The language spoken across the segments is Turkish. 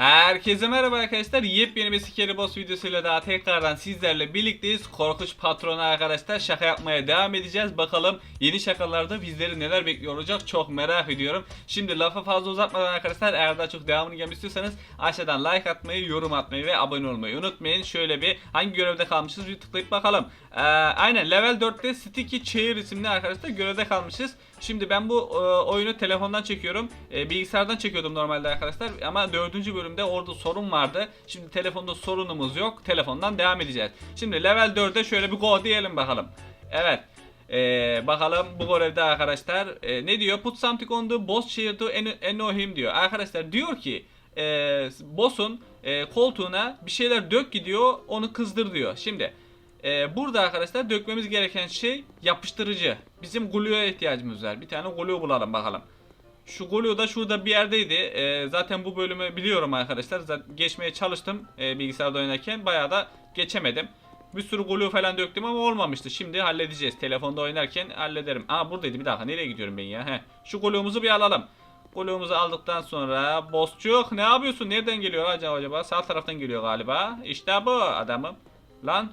Herkese merhaba arkadaşlar. Yepyeni bir Scary Boss videosuyla daha tekrardan sizlerle birlikteyiz. Korkunç patronu arkadaşlar şaka yapmaya devam edeceğiz. Bakalım yeni şakalarda bizleri neler bekliyor olacak çok merak ediyorum. Şimdi lafı fazla uzatmadan arkadaşlar eğer daha çok devamını gelmek istiyorsanız aşağıdan like atmayı, yorum atmayı ve abone olmayı unutmayın. Şöyle bir hangi görevde kalmışız bir tıklayıp bakalım. Ee, aynen level 4'te Sticky Chair isimli arkadaşlar görevde kalmışız. Şimdi ben bu e, oyunu telefondan çekiyorum. E, bilgisayardan çekiyordum normalde arkadaşlar. Ama dördüncü bölümde orada sorun vardı. Şimdi telefonda sorunumuz yok. Telefondan devam edeceğiz. Şimdi level 4'e şöyle bir go diyelim bakalım. Evet. E, bakalım bu görevde arkadaşlar e, ne diyor? Put something on the boss chair to annoy diyor. Arkadaşlar diyor ki e, boss'un e, koltuğuna bir şeyler dök gidiyor onu kızdır diyor. Şimdi ee, burada arkadaşlar dökmemiz gereken şey yapıştırıcı. Bizim glue'ya ihtiyacımız var. Bir tane glue bulalım bakalım. Şu glue da şurada bir yerdeydi. Ee, zaten bu bölümü biliyorum arkadaşlar. Zaten geçmeye çalıştım e, bilgisayarda oynarken. Bayağı da geçemedim. Bir sürü glue falan döktüm ama olmamıştı. Şimdi halledeceğiz. Telefonda oynarken hallederim. Aa buradaydı bir dakika. Nereye gidiyorum ben ya? Heh. Şu glue'umuzu bir alalım. Glue'umuzu aldıktan sonra bossçuk ne yapıyorsun? Nereden geliyor acaba acaba? Sağ taraftan geliyor galiba. İşte bu adamım. Lan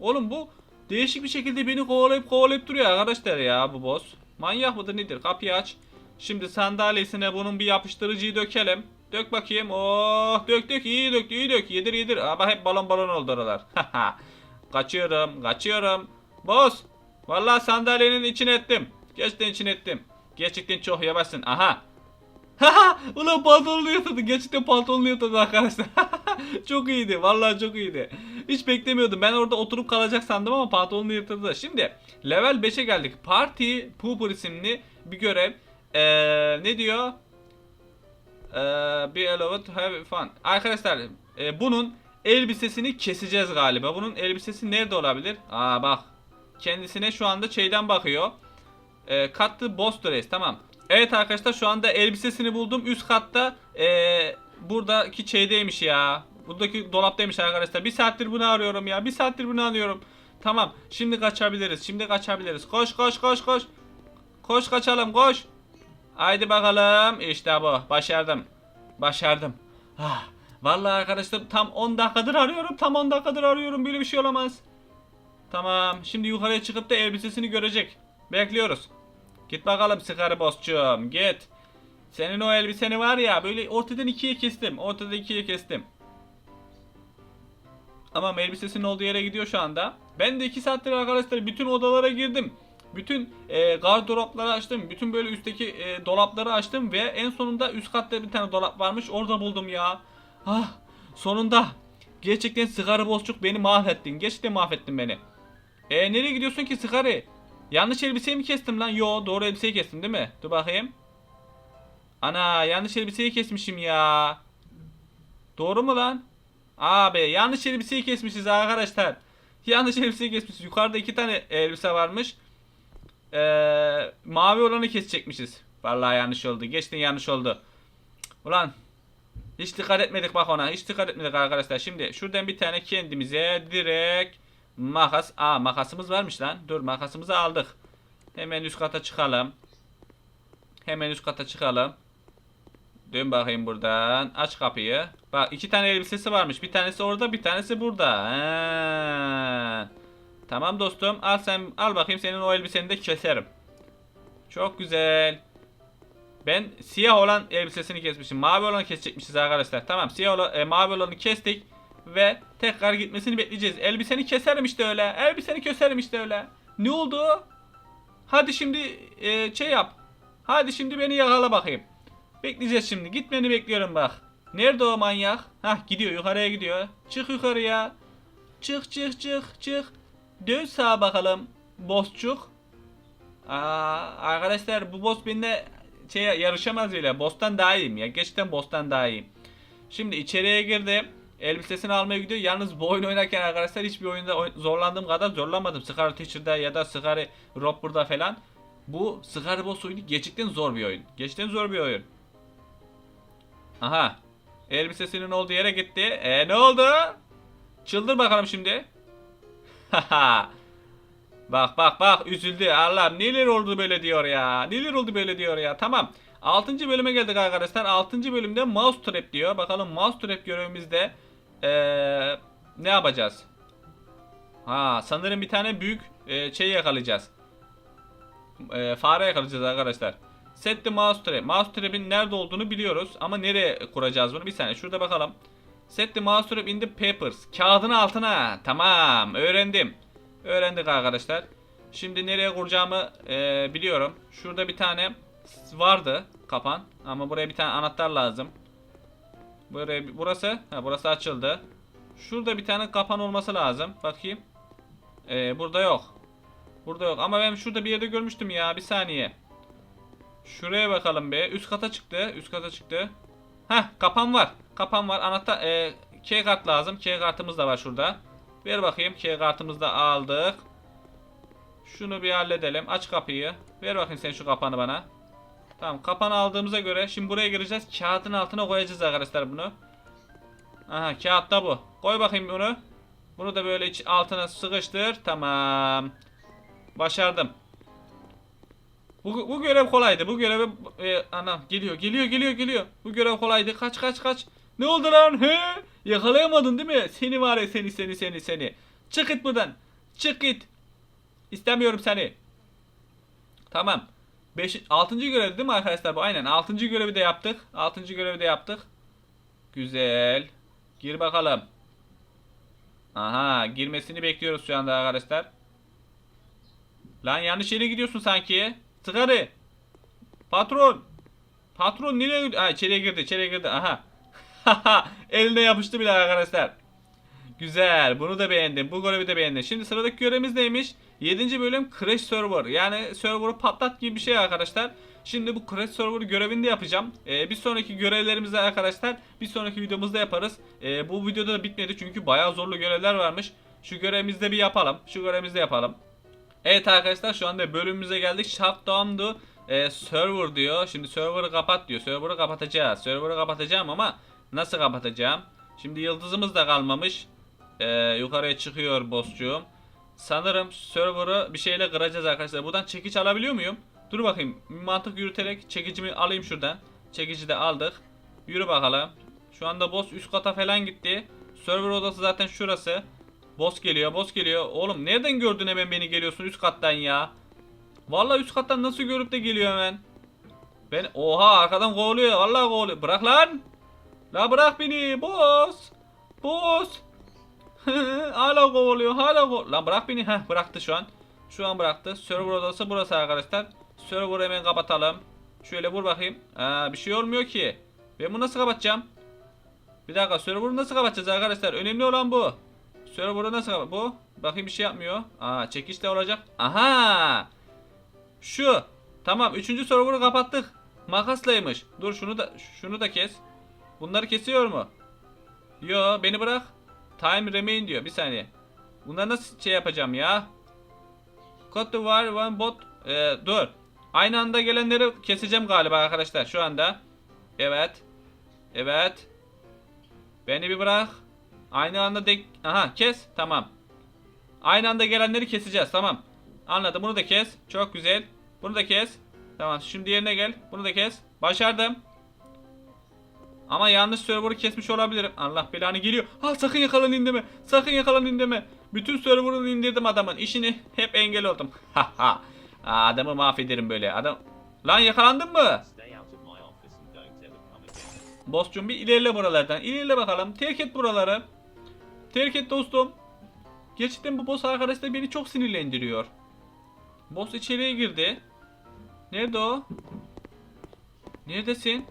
Oğlum bu değişik bir şekilde beni kovalayıp kovalayıp duruyor arkadaşlar ya bu boss. Manyak mıdır nedir? Kapıyı aç. Şimdi sandalyesine bunun bir yapıştırıcıyı dökelim. Dök bakayım. Oh dök dök iyi dök iyi dök. Yedir yedir. Ama hep balon balon oldu oralar. kaçıyorum kaçıyorum. Boss. Vallahi sandalyenin içine ettim. Gerçekten içine ettim. Gerçekten çok yavaşsın. Aha. Ulan pantolonlu yatırdı. Gerçekten pantolonlu yatırdı arkadaşlar. çok iyiydi. Vallahi çok iyiydi. Hiç beklemiyordum. Ben orada oturup kalacak sandım ama pantolonunu yırtıldı. Şimdi level 5'e geldik. Party Pooper isimli bir görev. Ee, ne diyor? Ee, be allowed have fun. Arkadaşlar e, bunun elbisesini keseceğiz galiba. Bunun elbisesi nerede olabilir? Aa bak. Kendisine şu anda şeyden bakıyor. E, cut the boss dress. Tamam. Evet arkadaşlar şu anda elbisesini buldum. Üst katta e, buradaki şeydeymiş ya. Buradaki dolaptaymış arkadaşlar. Bir saattir bunu arıyorum ya. Bir saattir bunu arıyorum. Tamam. Şimdi kaçabiliriz. Şimdi kaçabiliriz. Koş koş koş koş. Koş kaçalım koş. Haydi bakalım. İşte bu. Başardım. Başardım. Ah, vallahi arkadaşlar tam 10 dakikadır arıyorum. Tam 10 dakikadır arıyorum. Böyle bir şey olamaz. Tamam. Şimdi yukarıya çıkıp da elbisesini görecek. Bekliyoruz. Git bakalım sıkarı bossçum. Git. Senin o elbiseni var ya böyle ortadan ikiye kestim. Ortadan ikiye kestim. Ama elbisesinin olduğu yere gidiyor şu anda. Ben de 2 saattir arkadaşlar bütün odalara girdim. Bütün e, gardıropları açtım. Bütün böyle üstteki e, dolapları açtım ve en sonunda üst katta bir tane dolap varmış. Orada buldum ya. Ah sonunda. Gerçekten sigara bozcuk beni mahvettin. Gerçekten mahvettin beni. E nereye gidiyorsun ki sigara? Yanlış elbiseyi mi kestim lan? Yo doğru elbiseyi kestim değil mi? Dur bakayım. Ana yanlış elbiseyi kesmişim ya. Doğru mu lan? Abi yanlış elbiseyi kesmişiz arkadaşlar. Yanlış elbiseyi kesmişiz. Yukarıda iki tane elbise varmış. Ee, mavi olanı kesecekmişiz. Vallahi yanlış oldu. Geçtin yanlış oldu. Ulan hiç dikkat etmedik bak ona. Hiç dikkat etmedik arkadaşlar. Şimdi şuradan bir tane kendimize direkt makas. Aa makasımız varmış lan. Dur makasımızı aldık. Hemen üst kata çıkalım. Hemen üst kata çıkalım. Dön bakayım buradan. Aç kapıyı. Bak iki tane elbisesi varmış. Bir tanesi orada, bir tanesi burada. Ha. Tamam dostum. Al sen al bakayım senin o elbiseni de keserim. Çok güzel. Ben siyah olan elbisesini kesmişim. Mavi olanı kesecekmişiz arkadaşlar. Tamam siyah olan, e, mavi olanı kestik. Ve tekrar gitmesini bekleyeceğiz. Elbiseni keserim işte öyle. Elbiseni keserim işte öyle. Ne oldu? Hadi şimdi e, şey yap. Hadi şimdi beni yakala bakayım. Bekleyeceğiz şimdi. Gitmeni bekliyorum bak. Nerede o manyak? Hah gidiyor yukarıya gidiyor. Çık yukarıya. Çık çık çık çık. Dön sağa bakalım. Bossçuk. Aa, arkadaşlar bu boss benimle şey yarışamaz bile. Boss'tan daha iyiyim ya. Gerçekten boss'tan daha iyiyim. Şimdi içeriye girdim. Elbisesini almaya gidiyor. Yalnız bu oyun oynarken arkadaşlar hiçbir oyunda oy- zorlandığım kadar zorlamadım. Scar Teacher'da ya da Scar Robber'da falan. Bu Scar Boss oyunu gerçekten zor bir oyun. Gerçekten zor bir oyun. Aha. Elbisesinin olduğu yere gitti. E ne oldu? Çıldır bakalım şimdi. Haha. bak bak bak üzüldü. Allah'ım neler oldu böyle diyor ya. Neler oldu böyle diyor ya. Tamam. 6. bölüme geldik arkadaşlar. 6. bölümde mouse trap diyor. Bakalım mouse trap görevimizde ee, ne yapacağız? Ha sanırım bir tane büyük e, şey yakalayacağız. E, fare yakalayacağız arkadaşlar. Set the mouse trap. Mouse trap'in nerede olduğunu biliyoruz ama nereye kuracağız bunu? Bir saniye şurada bakalım. Set the mouse trap in the papers. Kağıdın altına. Tamam öğrendim. Öğrendik arkadaşlar. Şimdi nereye kuracağımı e, biliyorum. Şurada bir tane vardı kapan ama buraya bir tane anahtar lazım. Buraya burası ha burası açıldı. Şurada bir tane kapan olması lazım. Bakayım. Ee, burada yok. Burada yok ama ben şurada bir yerde görmüştüm ya. Bir saniye. Şuraya bakalım be. Üst kata çıktı. Üst kata çıktı. Heh kapan var. Kapan var. Anahtar e, key kart lazım. Key kartımız da var şurada. Ver bakayım. Key kartımızı da aldık. Şunu bir halledelim. Aç kapıyı. Ver bakayım sen şu kapanı bana. Tamam kapanı aldığımıza göre şimdi buraya gireceğiz. Kağıdın altına koyacağız arkadaşlar bunu. Aha kağıt da bu. Koy bakayım bunu. Bunu da böyle iç altına sıkıştır. Tamam. Başardım. Bu, bu görev kolaydı. Bu görev e, anam geliyor geliyor geliyor geliyor. Bu görev kolaydı. Kaç kaç kaç. Ne oldu lan? He? Yakalayamadın değil mi? Seni var ya seni seni seni seni. Çık git buradan. Çık git. İstemiyorum seni. Tamam. 5 6. görev değil mi arkadaşlar bu? Aynen 6. görevi de yaptık. 6. görevi de yaptık. Güzel. Gir bakalım. Aha girmesini bekliyoruz şu anda arkadaşlar. Lan yanlış yere gidiyorsun sanki. Tıkarı. Patron. Patron nereye gidiyor? Ha içeriye girdi içeriye girdi. Aha. Eline yapıştı bile arkadaşlar. Güzel. Bunu da beğendim. Bu görevi de beğendim. Şimdi sıradaki görevimiz neymiş? 7. bölüm Crash Server. Yani server'ı patlat gibi bir şey arkadaşlar. Şimdi bu Crash Server görevini de yapacağım. Ee, bir sonraki görevlerimizde arkadaşlar bir sonraki videomuzda yaparız. Ee, bu videoda da bitmedi çünkü bayağı zorlu görevler varmış. Şu görevimizde bir yapalım. Şu görevimizde yapalım. Evet arkadaşlar şu anda bölümümüze geldik. Shutdown the e, server diyor. Şimdi server'ı kapat diyor. Server'ı kapatacağız. Server'ı kapatacağım ama nasıl kapatacağım? Şimdi yıldızımız da kalmamış. Ee, yukarıya çıkıyor bosscuğum. Sanırım server'ı bir şeyle kıracağız arkadaşlar. Buradan çekiç alabiliyor muyum? Dur bakayım. Mantık yürüterek çekicimi alayım şuradan. Çekici de aldık. Yürü bakalım. Şu anda boss üst kata falan gitti. Server odası zaten şurası. Boss geliyor, boss geliyor. Oğlum nereden gördün hemen beni geliyorsun üst kattan ya? Vallahi üst kattan nasıl görüp de geliyor hemen? Ben oha arkadan kovalıyor. Vallahi kovalıyor. Bırak lan. La bırak beni. Boss. Boss. hala kovalıyor. Hala kovalıyor. Lan bırak beni. Heh bıraktı şu an. Şu an bıraktı. Server odası burası arkadaşlar. Server'ı hemen kapatalım. Şöyle vur bakayım. Aa, bir şey olmuyor ki. Ben bunu nasıl kapatacağım? Bir dakika server'ı nasıl kapatacağız arkadaşlar? Önemli olan bu. Server'ı nasıl kapat? Bu. Bakayım bir şey yapmıyor. Aa çekiş de olacak. Aha. Şu. Tamam. Üçüncü server'ı kapattık. Makaslaymış. Dur şunu da şunu da kes. Bunları kesiyor mu? Yo beni bırak. Time remain diyor. Bir saniye. Bunları nasıl şey yapacağım ya? Cut the wire one bot. Ee, dur. Aynı anda gelenleri keseceğim galiba arkadaşlar şu anda. Evet. Evet. Beni bir bırak. Aynı anda dek... Aha kes. Tamam. Aynı anda gelenleri keseceğiz. Tamam. Anladım. Bunu da kes. Çok güzel. Bunu da kes. Tamam. Şimdi yerine gel. Bunu da kes. Başardım. Ama yanlış server'ı kesmiş olabilirim. Allah belanı geliyor. Ha sakın yakalanayım deme. Sakın yakalanayım deme. Bütün server'ını indirdim adamın. İşini hep engel oldum. Haha. Adamı mahvederim böyle. Adam... Lan yakalandın mı? Boss'cum bir ilerle buralardan. İlerle bakalım. Terk et buraları. Terk et dostum. Gerçekten bu boss arkadaşlar beni çok sinirlendiriyor. Boss içeriye girdi. Nerede o? Neredesin?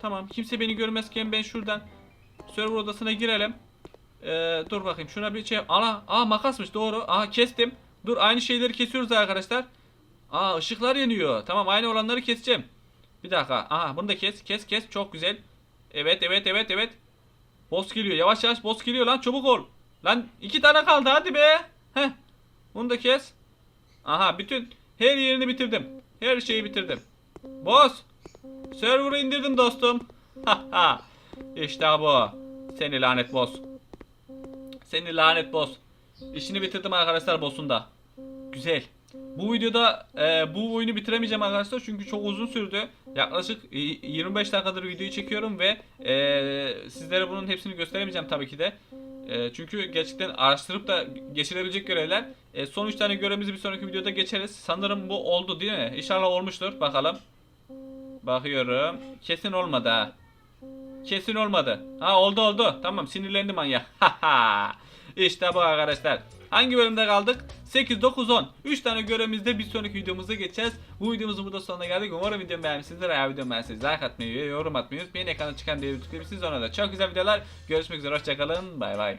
Tamam kimse beni görmezken ben şuradan server odasına girelim. Ee, dur bakayım şuna bir şey. Ana, aa makasmış doğru. Aa kestim. Dur aynı şeyleri kesiyoruz arkadaşlar. Aa ışıklar yanıyor. Tamam aynı olanları keseceğim. Bir dakika. Aha bunu da kes. Kes kes. Çok güzel. Evet evet evet evet. Boss geliyor. Yavaş yavaş boss geliyor lan. Çabuk ol. Lan iki tane kaldı hadi be. Heh. Bunu da kes. Aha bütün her yerini bitirdim. Her şeyi bitirdim. Boss. Server'ı indirdim dostum. İşte bu. Seni lanet boss. Seni lanet boss. İşini bitirdim arkadaşlar boss'un da. Güzel. Bu videoda e, bu oyunu bitiremeyeceğim arkadaşlar çünkü çok uzun sürdü. Yaklaşık e, 25 dakikadır videoyu çekiyorum ve e, sizlere bunun hepsini gösteremeyeceğim tabii ki de. E, çünkü gerçekten araştırıp da geçirebilecek görevler. E, son 3 tane görevimizi bir sonraki videoda geçeriz. Sanırım bu oldu değil mi? İnşallah olmuştur. Bakalım. Bakıyorum. Kesin olmadı ha. Kesin olmadı. Ha oldu oldu. Tamam sinirlendi manyak. işte bu arkadaşlar. Hangi bölümde kaldık? 8, 9, 10. 3 tane görevimizde bir sonraki videomuzda geçeceğiz. Bu videomuzun burada sonuna geldik. Umarım videomu beğenmişsinizdir. Eğer videomu beğendiyseniz like atmayı yorum atmayı unutmayın. Ekranda çıkan diğer tıklayabilirsiniz. Ona da çok güzel videolar. Görüşmek üzere. Hoşçakalın. Bay bay.